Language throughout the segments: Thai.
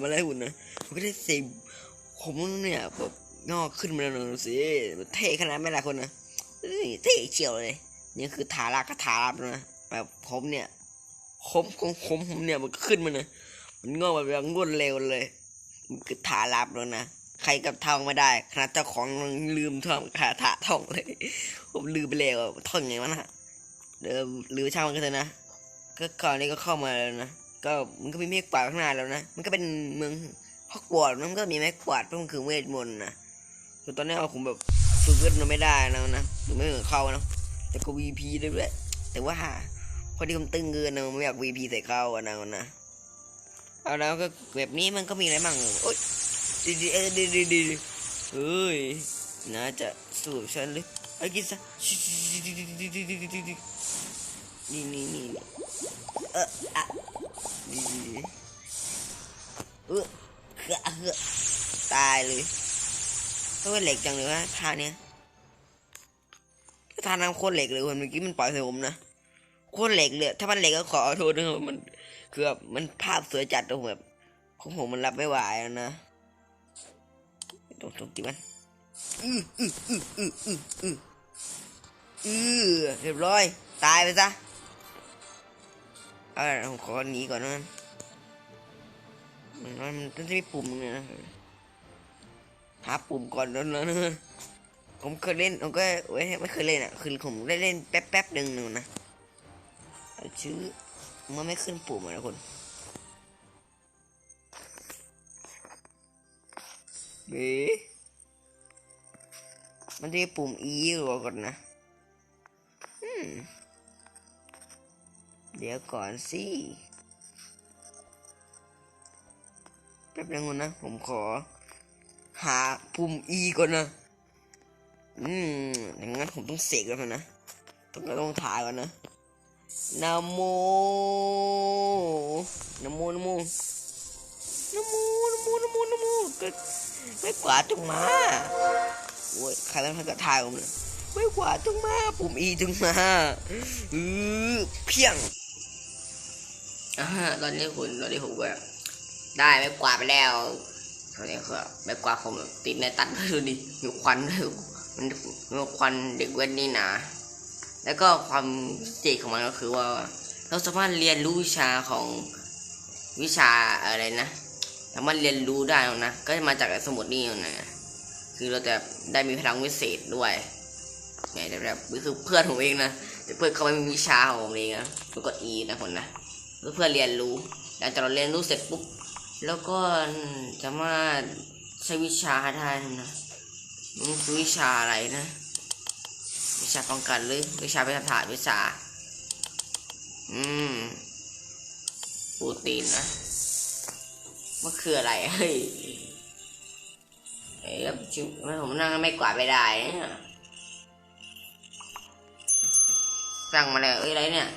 มาเลยหุ่นนะมันก็ได้สิผมเนี่ยแบบงอกขึ้นมาแล้วนะสิเท่ขนาดไม่หละคนนะเท่เฉียวเลยนี่คือฐานะก็ฐานะนะแบบผมเนี่ยคมของผมผมเนี่ยมันก็ขึ้นมานะมันงอกแบบอย่างรวดเร็วเลยมันคือฐานะแล้วนะใครกับท่องไม่ได้ขนาดเจ้าของลืมท่องคาถาท่องเลย ผมลืมไปแล้วท่องไงวะนะเดิมหรือช่างมันก็เถอะนะก็ก่อนนี้ก็เข้ามาแล้วนะ ก็มันก็มีเมฆกวาดข้างหน้าแล้วนะ มันก็เป็นเมืองฮอกวอตส์มันก็มีเมฆกวาดเพราะมันคือเวทมนต์นะแต่ตอนนี้เราผมแบบฝึกเวทมันไม่ได้แล้วนะถึงไม่เหมือนเขานะแต่ก็ VP ได้ด้วยแต่ว่าพอดีผมตึงเกินนะไม่อยาก VP ใส่เขาอะนะนะเอาแล้วก็แบบนี้มันก็มีอะไรบ้างโอ๊ยดีดีเออดีดีดีเฮ้ยน่าจะสูบฉันเลยไอ้กินซะนี่นี่นี่เอออะดีดีดี เออเออตายเลยต้องเป็นเหล็กจังเลยวะท่าเนี้ยท่าน้ำโคตรเหล็กเลยคนเมื่อกี้มันปล่อยใส่ผมนะโคตรเหล็กเลย ถ้ามันเหล็กก็ขอโทษนะครับมันคือแบบมันภาพสวยจัดตรงแบบของผมมันรับไม่ไหวแล้วนะตรงตรงตีมันอืออืออืออืออืออือเรียบร้อย ตายไปซะ เอาละผมขอหนีก่อนนะมันมันต้องใช้ปุ่มนึงนะหาปุ่มก่อนแล้วนะผมเคยเล่นผมก็เว้ยไม่เคยเล่นอะคือผมได้เล่นแป๊บแป๊บๆหนึ่งหนึ่งนะเอาชื่อมันไม่ขึ้นปุ่มนะคนเบ๊มันจะปุ่ม E หรือว่าก่อนนะ อืม เดี๋ยวก่อนสิแป๊บนึงก่อนะ ผมขอ หาปุ่ม E ก่อนนะ อืมอย่างนั้นผมต้องเสกแล้วนะ ต้องต้องถ่ายก่อนนะนะโมนะโมนะโมนะโมนะโมนะโมนะโมก็ไม่กวาดจงมาโอ้ยใครแล้วใครก็ถ่ายผมเลยไม่กวาดจงมาปุ่ม E จงมาอือเพียง อ่าตอนนี้คุณตอนนี้ผมก็ได้ไม่กวาดไปแล้วตอนนี้คือไม่กวาดผมติดในตันดูดิมีควันด้วยมันมีควันเด็กเว้นนี่นะแล้วก็ความเจ๋งของมันก็คือว่า เราสามารถเรียนรู้วิชาของวิชาอะไรนะสามารถเรียนรู้ได้นะ ก็มาจากสมุดนี่นะคือเราจะได้มีพลังวิเศษด้วยไงแบบคือเพื่อนผมเองนะแต่เพื่อนเขาไม่มีวิชาของผมเองนะก็อีนะคนนะ เพื่อเรียนรู้หลังจากเราเรียนรู้เสร็จปุ๊บแล้วก็สามารถใช้วิชาได้นะมันคือวิชาอะไรนะ วิชาป้องกันหรือวิชาวิทยาศาสตร์วิชา อืมปรตีนนะมันคืออะไรเฮ้ยเอ้ยแล้วจิไม่ผมนั่งไม่กวาดไม่ได้เนี่ยสั่งมาแล้วเอ้ยอะไรเนี่ย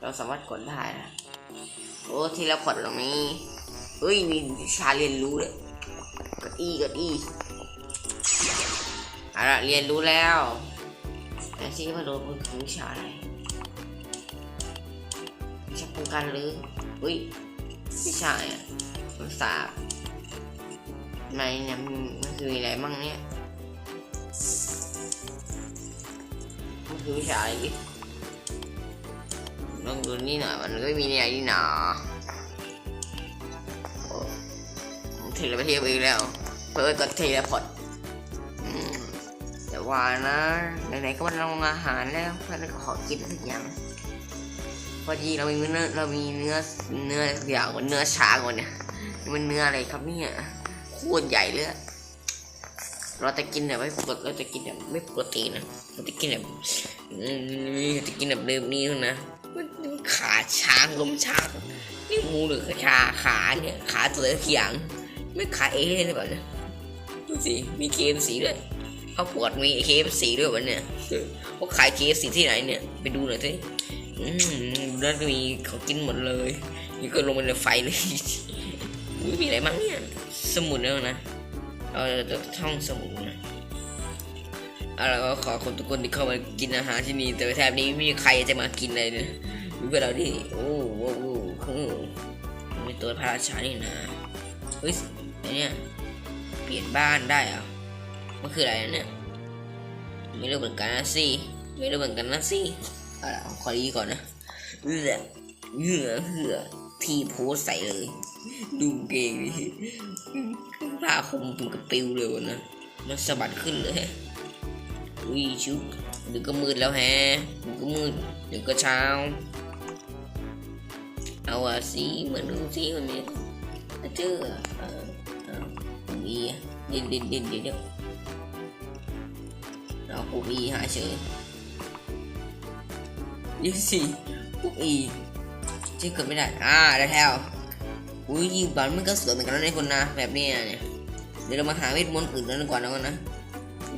เราสามารถกดได้นะ โอ้ทีละพอร์ตรงนี้เอ้ยมีชาเรียนรู้เลยกดอีกดอีเอาละเรียนรู้แล้วแต่ที่มาโดนมันคือชาอะไรวิชาป้องกันหรืออุ้ยวิชาอะมันสาบในเนี่ยมันมันคืออะไรบ้างเนี่ยมันคือวิชาอะไร ลองดูนี่หน่อย มันก็มีในไหนนี่หนาโอ้ผมเทเลไปเทียบอีกแล้ว เปิดก็เทเลพอร์ตแต่ว่านะไหนๆก็มาลองอาหารแล้วเพื่อนก็ขอกินสักอย่างพอดีเรามีเนื้อเรามีเนื้อเนื้ออย่างกว่าเนื้อช้างกว่าเนี่ยนี่มันเนื้ออะไรครับเนี่ยโคตรใหญ่เลยเราจะกินแบบไม่ปกติเราจะกินแบบไม่ปกตินะเราจะกินแบบอืมจะกินแบบเดิมนี้นะ มันมันขาช้างลมช้างนี่หมูหรือขาขาเนี่ยขาตัวเขียง ไม่ขาเอเลยหรือเปล่าเนี่ยดูสิมีเกมสีด้วยเขาปวดมีเคฟสีด้วยวันเนี่ยเขาขายเคฟสีที่ไหนเนี่ยไปดูหน่อยสิอืมแล้วก็มีเขากินหมดเลยนี่ก็ลงไปในไฟเลยมีอะไรบ้างเนี่ยสมุดแล้วนะเราจะท่องสมุดนะ เอาละก็ขอคนทุกคนที่เข้ามากินอาหารที่นี่แต่แทบนี้ไม่มีใครจะมากินเลยเนี่ยดูพวกเราดิโอ้โหโอ้โหโอ้โหตัวพระราชานี่นะเฮ้ยไอเนี่ยเปลี่ยนบ้านได้เหรอมันคืออะไรเนี่ยไม่รู้เหมือนกันนะสิไม่รู้เหมือนกันนะสิเอาละขอดีก่อนนะเอือเหงื่อเหือทีโพสใส่เลย ดูเก่งดิผ้าคลุมถึงกระปิวเลยวะนะมันสะบัดขึ้นเลย อุ้ยชุบเดี๋ยวก็มืดแล้วแฮะเดี๋ยวก็มืดเดี๋ยวก็เช้า เอาอะสิมาดูสิคนนี้เจอเออเออผมอีเดินเดินเดินเดี๋ยวเดี๋ยวเอาผมอีหาเฉยยี่สิพวกอีเชื่อเกิดไม่ได้ อ่าได้แล้วอุ้ยยิงบอลมันก็สวยเหมือนกันนะในคนนะแบบนี้เนี่ยเดี๋ยวเรามาหาเวทมนต์อื่นแล้วก่อนนะก่อนนะ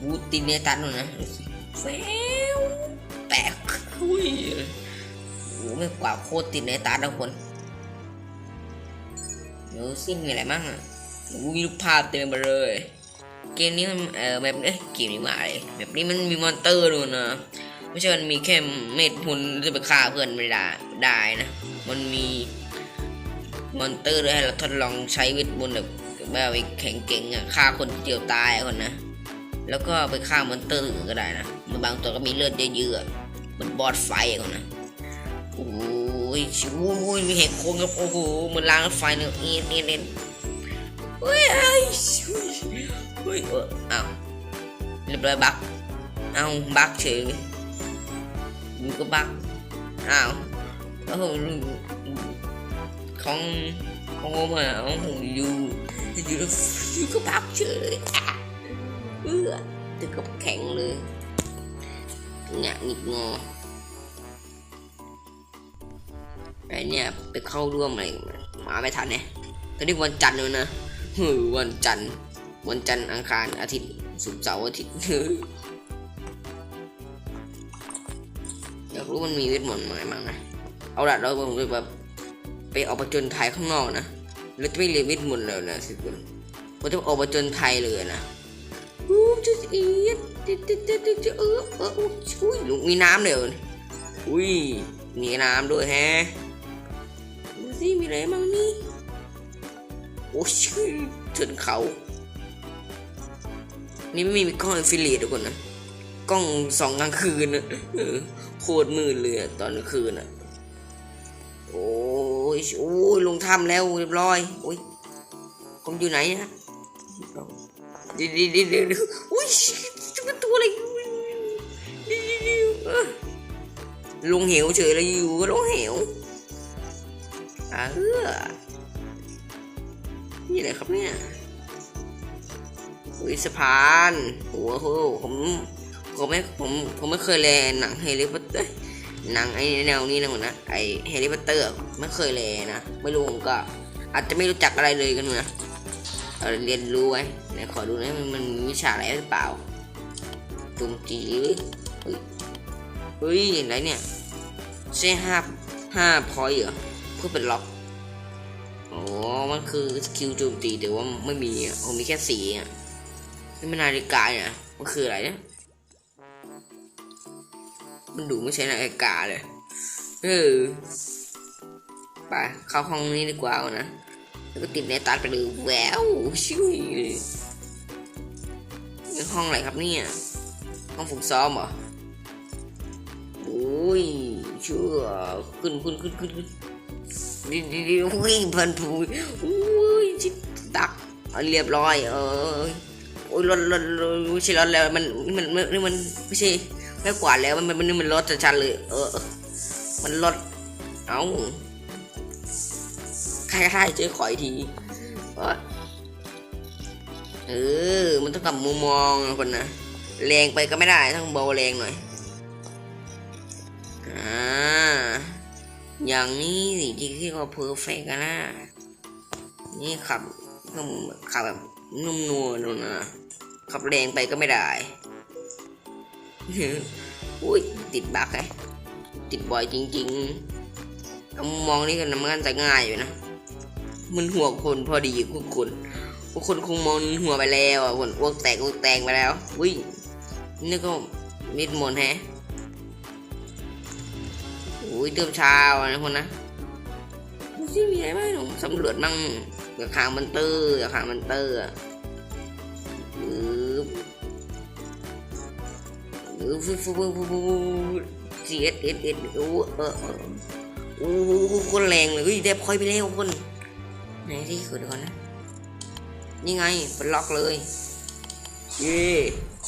วูตินเนตันหน่อยนะแฟวแตกอุ้ยโอ้ไม่กว่าโคตรติดในตาทุกคนเดี๋ยวซิมีอะไรบ้างอะโอ้มีรูปภาพเต็มไปเลย เกมนี้มันเออแบบเอ้ยเกมนี้มาเลยแบบนี้มันมีมอนเตอร์ด้วยนะไม่ใช่มันมีแค่เม็ดหุ่นจะไปฆ่าเพื่อนไม่ได้ได้นะ มันมีมอนเตอร์ด้วยให้เราทดลองใช้เวทมนต์แบบแบบไปแข่งเก่งอะฆ่าคนเดียวตายอะคนนะ แล้วก็ไปฆ่ามอนเตอร์อื่นก็ได้นะ มันบางตัวก็มีเลือดเยอะๆอเหมันบอสไฟอะคนนะ โอ้ยชิวโอ้ยมีเห็ดโค้งครับโอ้โหเหมันล้างไฟเนี่ยเอ็นเอ็นเอ็นเฮ้ยเฮ้ยเฮ้ยเอ้าวเรียบร้อยบักเอ้าบักเฉยอยู่ก็บักอ้าวโอ้โหของของผมอะของผมอยู่อยู่อยู่ก็บักเฉย ลยอะเออถึงกับแข็งเลยงะงิกงอไอเนี่ยไปเข้าร่วมอะไรมาไม่ทันเนี่ยตอนนี้วันจันทร์เลยนะวันจันทร์วันจันทร์อังคารอาทิตย์ศุกร์เสาร์อาทิตย์เฮ้ยอยากรู้มันมีเวทมนต์อะไรบ้งนะเอาละเราผมจะแบบไปออกประจนภัยข้างนอกนะแล้วจะไม่เรียนเวทมนต์แล้วนะสิคุณผมจะออกประจนภัยเลยนะ จะเอียดจะจะจะจะจะเออเอออุ้ยลุงมีน้ำเลยเหรออุ้ยมีน้ำด้วยแฮะดูสิมีอะไรบ้างนี่โอ้ชื่อเถินเขา นี่ไม่มีกล้องอินฟิลิตทุกคนนะกล้องสองกลางคืนนะเออโคตรมืดเลยอะตอนกลางคืนอะโอ้ยโอ้ยลงถ้ำแล้วเรียบร้อยโอ้ยผมอยู่ไหนนะเดียวเดียวเดียวเดี๋ยวโอ้ยจะเป็นตัวอะไรลงเหวเฉยเลยอยู่ก็ลงเหวอ่าเออนี่อะไรครับเนี่ยอุ้ยสะพานโอ้โหผมผมไม่ผมผมไม่เคยแลหนังแฮร์รี่พอตเตอร์หนังไอแนวนี้นะเหมือนะไอแฮร์รี่พอตเตอร์ไม่เคยแลนะไม่รู้ผมก็ อาจจะไม่รู้จักอะไรเลยกันนะ เอาเรียนรู้ไว้ไหนขอดูหนะมันมันมีวิชาอะไรหรือเปล่าจุมจีเฮ้ยเฮ้ยอะไรเนี่ยใช่ห้าห้าพอยเหรอเพื่อเป็นล็อกอ๋อมันคือสกิลโจมตีแต่ว่าไม่มีผมมีแค่สีอะนี่มันนาฬิกาเนี่ยมันคืออะไรเนี่ยมันดูไม่ใช่นาฬิกาเลยเออไปเข้าห้องนี้ดีกว่าก่อนนะ ติดในตัดไปเลยแววชิวเลยนี่ห้องอะไรครับเนี่ย ห้องฝึกซ้อมเหรอโอ้ยเชื่อขึ้นขึ้นขึ้นขึ้นขึ้นดีดีดีวิ่งพันผูโอ้ยชิดดักเรียบร้อย เออโอ้ยรถรถรถไม่ใช่รถแล้วมันมันมันนี่มันไม่ใช่ไม่กวาดแล้วมันมันมันมันรถชันๆเลย เออ มันรถเอ้า ใครใครเจอขอยทีเออ มันต้องกลับมุมมองนะคนนะแรงไปก็ไม่ได้ต้องเบาแรงหน่อยอ่าอย่างนี้สิที่ที่เขาเพอร์เฟกนะนี่ขับก็ขับแบบนุ่มนวลนู่นนะขับแรงไปก็ไม่ได้อุ้ยติดบักไงติดบ่อยจริงๆมองนี่กันมันกันจะง่ายอยู่นะ มันหัวคนพอดีพวกคนพวกคนคงมองหัวไปแล้วอะคนอ้วกแตกอ้วกแตกไปแล้วอุ้ยนี่ก็มิดมนแฮะอุ้ยเติมช้านะคนนะที่มีอะไรไหมลองสำรวจมั่งอย่าขางมันเตอร์อย่าขางมันเตอร์อะปึ๊บปึ๊บฟึ๊บฟึ๊บฟึ๊บฟึ๊บฟึ๊บจีเอสเอสเอสโอ้เออโอ้คนแรงเลยเฮ้ยได้พอยไปแล้วคน ไหนที่ขุดก่อนนะ นี่ไงเป็นล็อกเลย เย่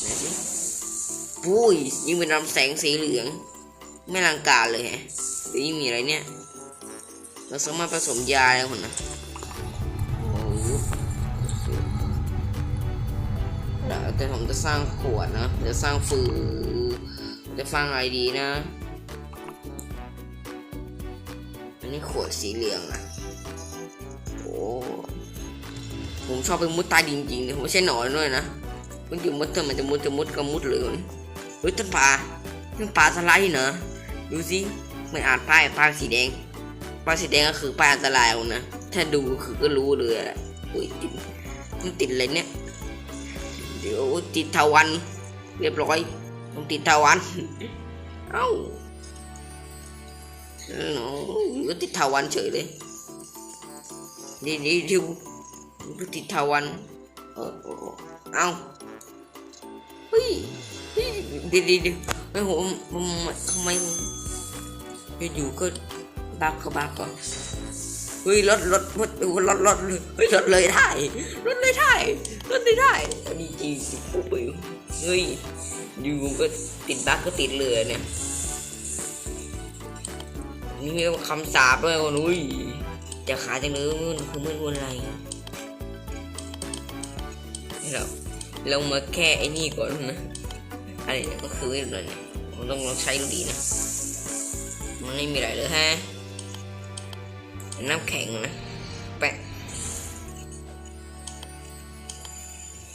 ไหนดิปุ้ยยิ่งเป็นลำแสงสีเหลือง ไม่ลังการเลยแฮะหรือยังมีอะไรเนี่ย เราสามารถผสมยาแล้วคนนะโอ้โหเดี๋ยวแต่ผมจะสร้างขวดนะจะสร้างฟืนจะสร้างอะไรดีนะ อันนี้ขวดสีเหลืองอะ ผมชอบไปมุดใต้ดินจริงๆเลยผมไม่ใช่หนอนด้วยนะมันอยู่มุดเถอะมันจะมุดจะมุดก็มุดเลยเฮ้ยต้นปลาต้นปลาสไลด์เนอะดูสิมันอ่านป้ายป้ายสีแดงป้ายสีแดงก็คือป้ายอันตรายเอานะถ้าดูคือก็รู้เลยแหละอุ้ยติดมันติดอะไรเนี่ยเดี๋ยวติดทาวัน เรียบร้อยต้องติดทาวันเอ้าเออก็ติดทาวันเฉยเลยดีดีดิว ก็ติดทาวันเออเอ้าเฮ้ยเฮ้ยเดียวเดียวเดียวไม่ผมผมทำไมอยู่ก็บักก็บักก็เฮ้ยรถรถรถรถรถเลยเฮ้ยรถเลยได้รถเลยได้รถเลยได้อันนี้จริงสิปุ๊บไปเฮ้ยอยู่ก็ติดบักก็ติดเลยเนี่ยนี่มีคำสาปด้วยวะนุ้ยจะขาจังเลยมันคือมันวนอะไร นี่เราเรามาแค่ไอ้นี่ก่อนนะอะไรเนี่ยก็คือไอ้นั่นเนี่ยผมต้องลองใช้ดูดีนะ มันไม่มีอะไรเลยฮะ น้ำแข็งนะ แปะ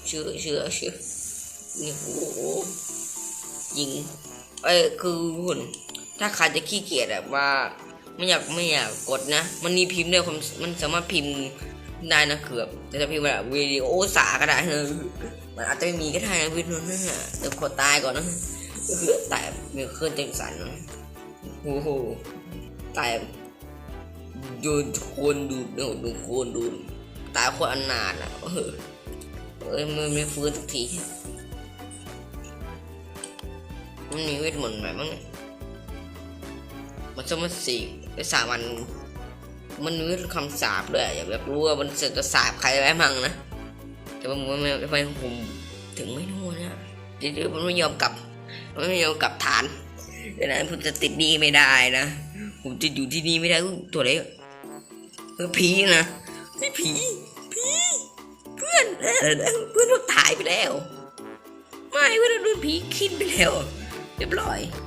เชื่อเชื่อเชื่อนี่โอ้โหยิง เอ้ยคือหุ่น ถ้าใครจะขี้เกียจแบบว่าไม่อยากไม่อยากกดนะ มันมีพิมพ์ด้วยความมันสามารถพิมพ์ ได้นะคือแบบจะพิมพ์แบบวิดีโอสาก็ได้นะมันอาจจะไม่มีก็ได้นะวิดีโอนั่นน่ะเดี๋ยวกดตายก่อนนะก็คือตายแบบมีเครื่องจังสันนะโอ้โหตายแบบโดนโคนดูดดนโดนโคนดูตายคนอันนานอะเอ้ยมันไม่ฟื้นสักทีมันมีเวทมนต์แบบมั้งเนี่ยมันจะมาสี่ไปสามวัน มันมีคำสาปด้วยอยากรู้ว่ามันจะสาปใครไว้มั่งนะแต่ว่ามันไม่ทำไมผมถึงไม่รู้นะเดี๋ยวมันไม่ยอมกลับมันไม่ยอมกลับฐานดังนั้นผมจะติดนี้ไม่ได้นะผมจะอยู่ที่นี่ไม่ได้ตัวเล็กเออผีนะไม่ผีผีเพื่อนเพื่อนเราตายไปแล้ว ไม่เพื่อนเราโดนผีคิดไปแล้ว เรียบร้อย